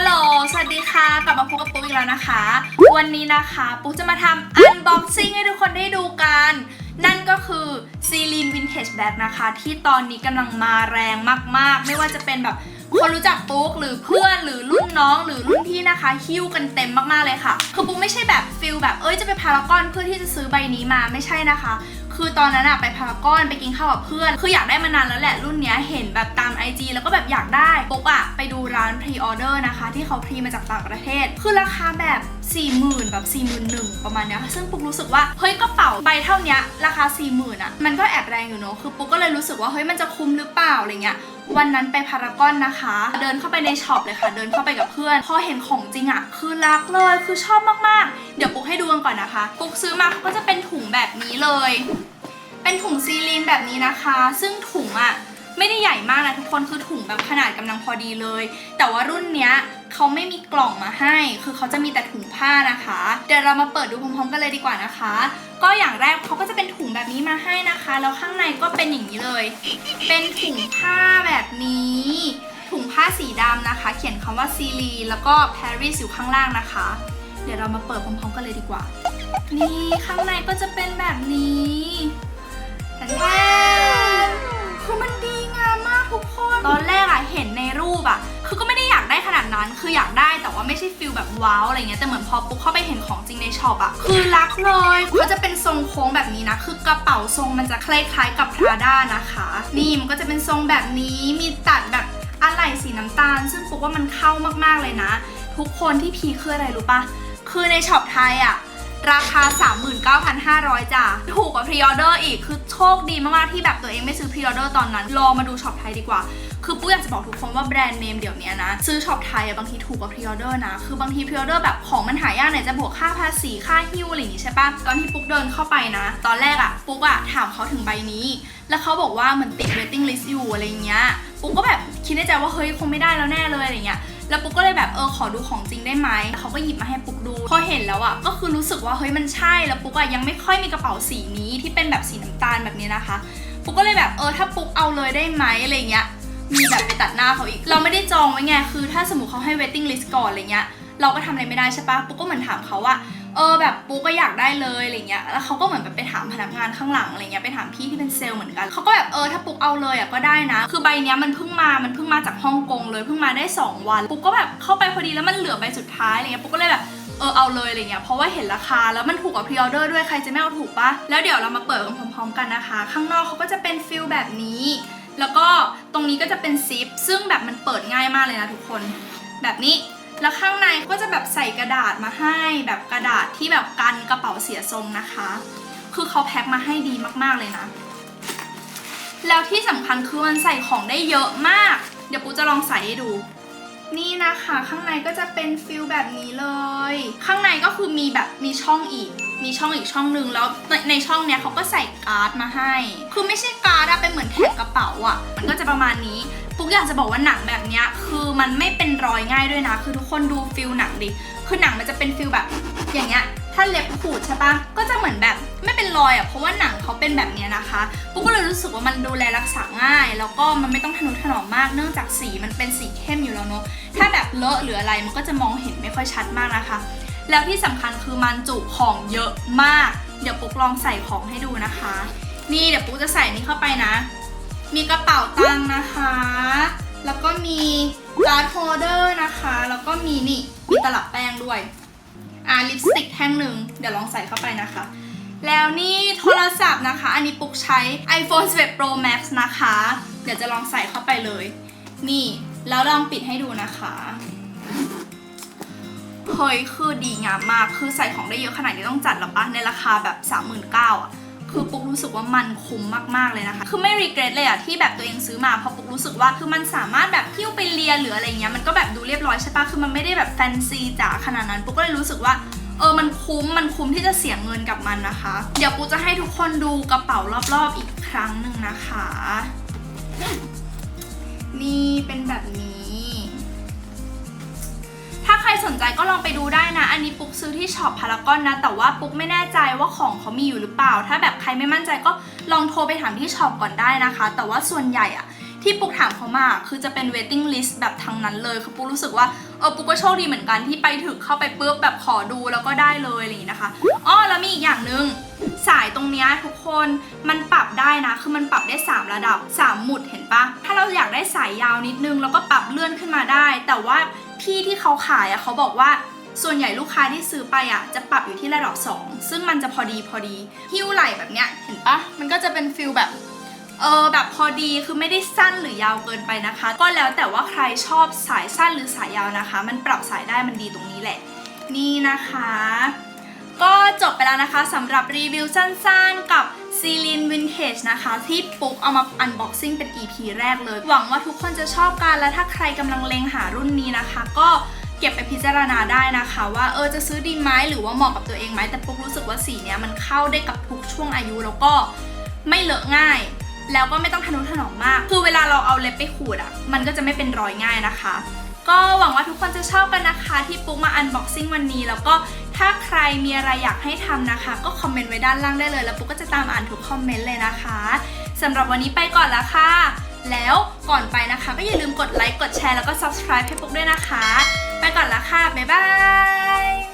ฮัลโหล สวัสดีค่ะ กลับมาพบกับปุ๊กอีกแล้วนะคะ วันนี้นะคะปุ๊กจะมาทำอันบ็อกซิ่งให้ทุกคนได้ดูกัน นั่นก็คือซีลีนวินเทจแบ็กนะคะ ที่ตอนนี้กำลังมาแรงมาก ๆ ไม่ว่าจะเป็นแบบคนรู้จักปุ๊กหรือเพื่อนหรือรุ่นน้องหรือรุ่นพี่นะคะหิ้วกันเต็มมากๆเลยค่ะ คือปุ๊กไม่ใช่แบบฟิลแบบเอ้ยจะไปพารากอนเพื่อที่จะซื้อใบนี้มาไม่ใช่นะคะ คือตอนนั้นอะไปพารากอนไปกินข้าวกับเพื่อน คืออยากได้มานานแล้วแหละรุ่นเนี้ยเห็นแบบตาม IG แล้วก็แบบอยากได้ปุ๊กอะไปดูร้านพรีออเดอร์นะคะ ที่เขาพรีมาจากต่างประเทศ คือราคาแบบ 40,000 แบบ 41,000ประมาณเนี้ยซึ่งปุ๊กรู้สึกว่าเฮ้ยกระเป๋าใบเท่านี้ราคา 40,000อะมันก็แอบแรงอยู่เนอะคือปุ๊กก็เลยรู้สึกว่าเฮ้ยมันจะคุ้มหรือเปล่าอะไรเงี้ย วันนั้นไปพารากอนนะคะ เดินเข้าไปในช็อปเลยค่ะ เดินเข้าไปกับเพื่อน พอเห็นของจริงอะคือรักเลย คือชอบมากๆ เดี๋ยวปุ๊กให้ดูกันก่อนนะคะ ปุ๊กซื้อมาก็จะเป็นถุงแบบนี้เลย เป็นถุงซีลีนแบบนี้นะคะ ซึ่งถุงอะไม่ได้ใหญ่มากนะทุกคน คือถุงแบบขนาดกำลังพอดีเลย แต่ว่ารุ่นเนี้ย เขาไม่มีกล่องมาให้ คือเขาจะมีแต่ถุงผ้านะคะ เดี๋ยวเรามาเปิดดูพร้อมๆกันเลยดีกว่านะคะ ก็อย่างแรกเขาก็จะเป็นถุงแบบนี้มาให้นะคะ แล้วข้างในก็เป็นอย่างนี้เลย เป็นถุงผ้าแบบนี้ ถุงผ้าสีดำนะคะ เขียนคำว่าซีรีแล้วก็ Paris อยู่ข้างล่างนะคะ เดี๋ยวเรามาเปิดพร้อมๆกันเลยดีกว่า นี่ข้างในก็จะเป็นแบบนี้ นั้น คืออยากได้แต่ว่าไม่ใช่ฟิลแบบว้าวอะไรเงี้ยแต่เหมือนพอปุ๊กเข้าไปเห็นของจริงในช็อปอะคือรักเลยก็จะเป็นทรงโค้งแบบนี้นะ คือกระเป๋าทรงมันจะคล้ายๆกับ Prada นะคะ นี่มันก็จะเป็นทรงแบบนี้มีตัดแบบอะไหล่สีน้ำตาล ซึ่งปุ๊กว่ามันเข้ามากๆเลยนะ ทุกคนที่พีคคืออะไรรู้ปะคือในช็อปไทยอะราคา 39,500จ้ะถูกกว่าพรีออเดอร์อีกคือโชคดีมากๆที่แบบตัวเองไม่ซื้อพรีออเดอร์ตอนนั้นลองมาดูช็อปไทยดีกว่า คือปุ้ยอยากจะบอกทุกคนว่าแบรนด์เนมเดี๋ยวนี้นะ ซื้อช็อปไทยอะบางทีถูกกว่าพรีออเดอร์นะ คือบางทีพรีออเดอร์แบบของมันหายากไหนจะบวกค่าภาษีค่าหิ้วอะไรอย่างงี้ใช่ปะตอนที่ปุ๊กเดินเข้าไปนะ ตอนแรกอะปุ๊กอะถามเขาถึงใบนี้ แล้วเขาบอกว่าเหมือนติด waiting list อยู่อะไรเงี้ยปุ๊กก็แบบคิดในใจว่าเฮ้ยคงไม่ได้แล้วแน่เลยอะไรเงี้ยแล้วปุ๊กก็เลยแบบเออขอดูของจริงได้ไหมเขาก็หยิบมาให้ปุ๊กดู พอเห็นแล้วอะ่ะก็คือรู้สึกว่าเฮ้ยมันใช่ แล้วปุ๊กอะยังไม่ค่อยมีกระเป๋าสีนี้ที่เป็นแบบสีน้ำตาลแบบนี้นะคะ ปุ๊กก็เลยแบบเออถ้าปุ๊กเอาเลยได้ไหมอะไรเงี้ย มีแบบไปตัดหน้าเขาอีก เราไม่ได้จองไว้ไง คือถ้าสมมติเขาให้ waiting list ก่อนอะไรเงี้ย เราก็ทำอะไรไม่ได้ใช่ปะปุ๊กก็เหมือนถามเขาว่า เออแบบปุ๊กก็อยากได้เลยอะไรเงี้ย แล้วเขาก็เหมือนแบบไปถามพนักงานข้างหลังอะไรเงี้ย ไปถามพี่ที่เป็นเซลล์เหมือนกัน เขาก็แบบเออถ้าปุ๊กเอาเลยอะก็ได้นะ คือใบเนี้ยมันเพิ่งมา มันเพิ่งมาจากฮ่องกงเลย เพิ่งมาได้ 2 วัน ปุ๊กก็แบบเข้าไปพอดีแล้วมันเหลือใบสุดท้ายอะไรเงี้ย ปุ๊กก็เลยแบบเออเอาเลยอะไรเงี้ยเพราะว่าเห็นราคาแล้วมันถูกกว่าพรีออเดอร์ด้วยใครจะไม่เอาถูกปะแล้วเดี๋ยวเรามาเปิดกันพร้อมๆกันนะคะ ข้างนอกเขาก็จะเป็นฟิลแบบนี้ แล้วก็ตรงนี้ก็จะเป็นซิป ซึ่งแบบมันเปิดง่ายมากเลยนะทุกคน แบบนี้ แล้วข้างในก็จะแบบใส่กระดาษมาให้ แบบกระดาษที่แบบกันกระเป๋าเสียทรงนะคะ คือเขาแพ็คมาให้ดีมากๆเลยนะ แล้วที่สำคัญคือมันใส่ของได้เยอะมาก เดี๋ยวปูจะลองใส่ให้ดูนี่นะคะ ข้างในก็จะเป็นฟิลแบบนี้เลย ข้างในก็คือมีแบบมีช่องอีก มีช่องอีกช่องหนึ่งแล้วในในช่องเนี้ยเขาก็ใส่การ์ดมาให้ คือไม่ใช่การ์ดอะเป็นเหมือนแท็กกระเป๋าอะมันก็จะประมาณนี้ปุ๊กอยากจะบอกว่าหนังแบบเนี้ยคือมันไม่เป็นรอยง่ายด้วยนะ คือทุกคนดูฟิลหนังดิคือหนังมันจะเป็นฟิลแบบอย่างเงี้ยถ้าเล็บขูดใช่ปะก็จะเหมือนแบบไม่เป็นรอยอะเพราะว่าหนังเขาเป็นแบบเนี้ยนะคะปุ๊กก็เลยรู้สึกว่ามันดูแลรักษาง่าย แล้วก็มันไม่ต้องทะนุถนอมมากเนื่องจากสีมันเป็นสีเข้มอยู่แล้วเนอะถ้าแบบเลอะหรืออะไรมันก็จะมองเห็นไม่ค่อยชัดมากนะคะ แล้วที่สำคัญคือมันจุของเยอะมาก เดี๋ยวปุ๊กลองใส่ของให้ดูนะคะ นี่เดี๋ยวปุ๊กจะใส่นี่เข้าไปนะ มีกระเป๋าตังค์นะคะ แล้วก็มีการ์ดโฮลเดอร์นะคะ แล้วก็มีนี่มีตลับแป้งด้วยอ่าลิปสติกแท่งหนึ่งเดี๋ยวลองใส่เข้าไปนะคะ แล้วนี่โทรศัพท์นะคะ อันนี้ปุ๊กใช้ iPhone 11 Pro Max นะคะ เดี๋ยวจะลองใส่เข้าไปเลย นี่ แล้วลองปิดให้ดูนะคะ เฮ้ยคือดีงามมาก คือใส่ของได้เยอะขนาดนี้ต้องจัดหรอปะในราคาแบบ 39,000อะคือปุ๊กรู้สึกว่ามันคุ้มมากๆเลยนะคะ คือไม่รีเกรสเลยอะที่แบบตัวเองซื้อมาเพราะปุ๊กรู้สึกว่าคือมันสามารถแบบหิ้วไปเรียหรืออะไรเงี้ยมันก็แบบดูเรียบร้อยใช่ปะคือมันไม่ได้แบบแฟนซีจ๋าขนาดนั้นปุ๊กก็เลยรู้สึกว่าเออ มันคุ้ม มันคุ้มที่จะเสียเงินกับมันนะคะ เดี๋ยวปุ๊กจะให้ทุกคนดูกระเป๋ารอบๆอีกครั้งหนึ่งนะคะ นี่เป็นแบบนี้ นใจก็ลองไปดูได้นะ อันนี้ปุ๊กซื้อที่ช็อปพารากอนนะ แต่ว่าปุ๊กไม่แน่ใจว่าของเขามีอยู่หรือเปล่า ถ้าแบบใครไม่มั่นใจก็ลองโทรไปถามที่ช็อปก่อนได้นะคะ แต่ว่าส่วนใหญ่อะที่ปุ๊กถามเขามาคือจะเป็น waiting list แบบทางนั้นเลย คือปุ๊กรู้สึกว่าเออปุ๊กก็โชคดีเหมือนกันที่ไปถึงเข้าไปปุ๊บแบบขอดูแล้วก็ได้เลยอะไรอย่างนี้นะคะอ้อแล้วมีอีกอย่างหนึ่งสายตรงนี้ทุกคนมันปรับได้นะ คือมันปรับได้ 3 ระดับ 3 หมุดเห็นปะถ้าเราอยากได้สายยาวนิดนึง แล้วก็ปรับเลื่อนขึ้นมาได้ แต่ว่า พี่ที่เขาขายอะเขาบอกว่าส่วนใหญ่ลูกค้าที่ซื้อไปอะจะปรับอยู่ที่ระดับ 2 ซึ่งมันจะพอดีพอดีหิ้วไหล่แบบเนี้ยเห็นปะมันก็จะเป็นฟิลแบบเออแบบพอดีคือไม่ได้สั้นหรือยาวเกินไปนะคะ ก็แล้วแต่ว่าใครชอบสายสั้นหรือสายยาวนะคะ มันปรับสายได้มันดีตรงนี้แหละ นี่นะคะ ก็จบไปแล้วนะคะสำหรับรีวิวสั้นๆกับ ซีลินวินเทจนะคะ ที่ปุ๊กเอามาอันบ็อกซิ่งเป็น EP แรกเลย หวังว่าทุกคนจะชอบกันและถ้าใครกำลังเลงหารุ่นนี้นะคะ ก็เก็บไปพิจารณาได้นะคะ ว่าเออจะซื้อดีไหมหรือว่าเหมาะกับตัวเองไหมแต่ปุ๊กรู้สึกว่าสีเนี้ยมันเข้าได้กับทุกช่วงอายุแล้วก็ไม่เลอะง่าย แล้วก็ไม่ต้องทะนุถนอมมาก คือเวลาเราเอาเล็บไปขูดอะ่ะ มันก็จะไม่เป็นรอยง่ายนะคะ ก็หวังว่าทุกคนจะชอบกันนะคะ ที่ปุ๊กมาอันบ็อกซิ่งวันนี้แล้วก็ ถ้าใครมีอะไรอยากให้ทำนะคะ ก็คอมเมนต์ไว้ด้านล่างได้เลย แล้วปุ๊กก็จะตามอ่านทุกคอมเมนต์เลยนะคะสำหรับวันนี้ไปก่อนละค่ะ แล้วก่อนไปนะคะ ก็อย่าลืมกดไลค์กดแชร์แล้วก็ subscribe ให้ปุ๊กด้วยนะคะ ไปก่อนละค่ะ บ๊ายบาย